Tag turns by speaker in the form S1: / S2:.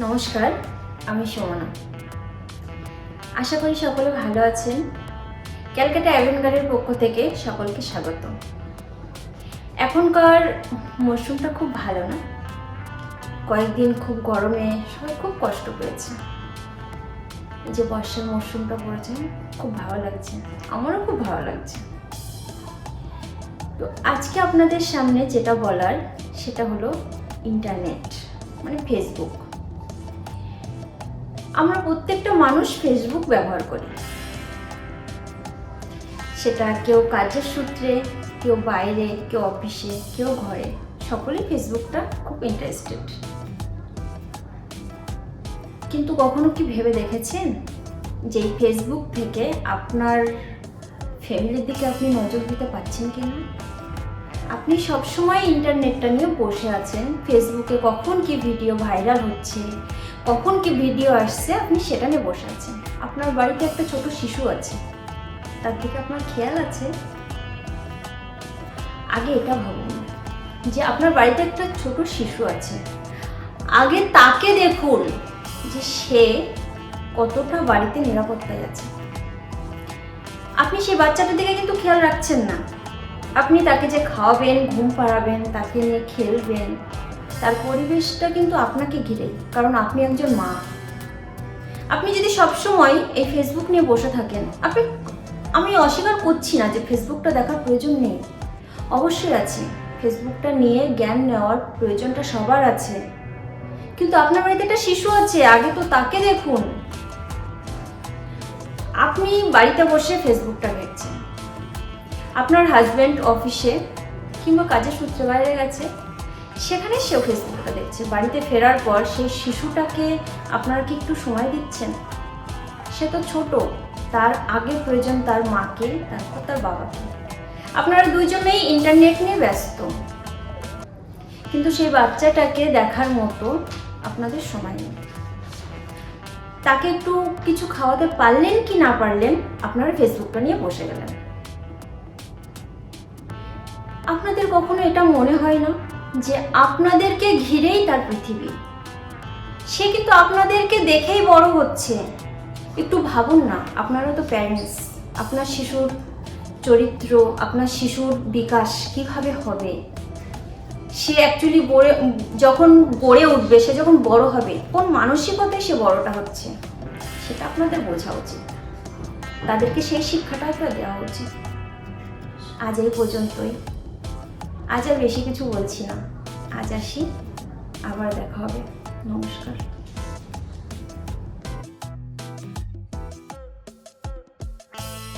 S1: নমস্কার, আমি সুমনা। আশা করি সকলে ভালো আছেন। ক্যালকাটা অ্যাভেনগারের পক্ষ থেকে সকলকে স্বাগত। এখনকার মরশুমটা খুব ভালো না? কয়েকদিন খুব গরমে সবাই খুব কষ্ট পেয়েছে। এই যে বর্ষার মরশুমটা পড়েছে, খুব ভালো লাগছে। আমারও খুব ভালো লাগছে। তো আজকে আপনাদের সামনে যেটা বলার, সেটা হলো ইন্টারনেট মানে ফেসবুক আমরা প্রত্যেকটা মানুষ ফেসবুক ব্যবহার করি। সেটা কেউ কাজের সূত্রে, কেউ বাইরে, কেউ অফিসে, কেউ ঘরে, সকলেই ফেসবুকটা খুব ইন্টারেস্টেড কিন্তু কখনো কি ভেবে দেখেছেন যে ফেসবুক থেকে আপনার ফ্যামিলির দিকে আপনি নজর দিতে পারছেন কি না আপনি সবসময় ইন্টারনেটটা নিয়ে বসে আছেন। ফেসবুকে কখন কি ভিডিও ভাইরাল হচ্ছে, কখন কি ভিডিও আসছে, আপনি সেটা নিয়ে বসে আছেন। আপনার বাড়িতে একটা ছোট শিশু আছে, তার দিকে আপনার খেয়াল আছে? আগে এটা ভাবুন, যে আপনার বাড়িতে একটা ছোট শিশু আছে। আগে তাকে দেখুন, যে সে কতটা বাড়িতে নিরাপত্তায় আছে। আপনি সেই বাচ্চাটার দিকে কিন্তু খেয়াল রাখছেন না। আপনি তাকে যে খাওয়াবেন, ঘুম পাড়াবেন, তাকে নিয়ে খেলবেন, তার পরিবেশটা কিন্তু আপনাকে ঘিরে, কারণ আপনি একজন মা। আপনি যদি সবসময় এই ফেসবুক নিয়ে বসে থাকেন, আপনি, আমি অস্বীকার করছি না যে ফেসবুকটা দেখার প্রয়োজন নেই। অবশ্যই আছে ফেসবুকটা নিয়ে জ্ঞান নেওয়ার প্রয়োজনটা সবার আছে। কিন্তু আপনার বাড়িতে একটা শিশু আছে, আগে তো তাকে দেখুন। আপনি বাড়িতে বসে ফেসবুকটা দেখছেন। হাজব্যান্ড অফিসে কিংবা কাজের সূত্রে বাইরে গেছে, সেখানে সেও ফেসবুকটা দেখছে। বাড়িতে ফেরার পর সেই শিশুটাকে আপনারা কি একটু সময় দিচ্ছেন? সে তো ছোট, তার আগে প্রয়োজন তার মাকে তারপর তার বাবাকে। আপনারা দুজনেই ইন্টারনেট নিয়ে ব্যস্ত। কিন্তু সেই বাচ্চাটাকে দেখার মতো আপনাদের সময় নেই। তাকে একটু কিছু খাওয়াতে পারলেন কি না পারলেন, আপনারা ফেসবুকটা নিয়ে বসে গেলেন। আপনাদের কখনো এটা মনে হয় না যে আপনাদেরকে ঘিরেই তার পৃথিবী? সে কিন্তু আপনাদেরকে দেখেই বড় হচ্ছে। একটু ভাবুন না, আপনারা তো প্যারেন্টস আপনার শিশুর চরিত্র, আপনার শিশুর বিকাশ কীভাবে হবে? সে অ্যাকচুয়ালি গড়ে, যখন গড়ে উঠবে, সে যখন বড় হবে, কোন মানসিকতায় সে বড়টা হচ্ছে? সেটা আপনাদের বোঝা উচিত। তাদেরকে সেই শিক্ষাটা দেওয়া উচিত। আজ এই পর্যন্তই। আজ আর বেশি কিছু বলছি না। আজ আসি আবার দেখা হবে। নমস্কার।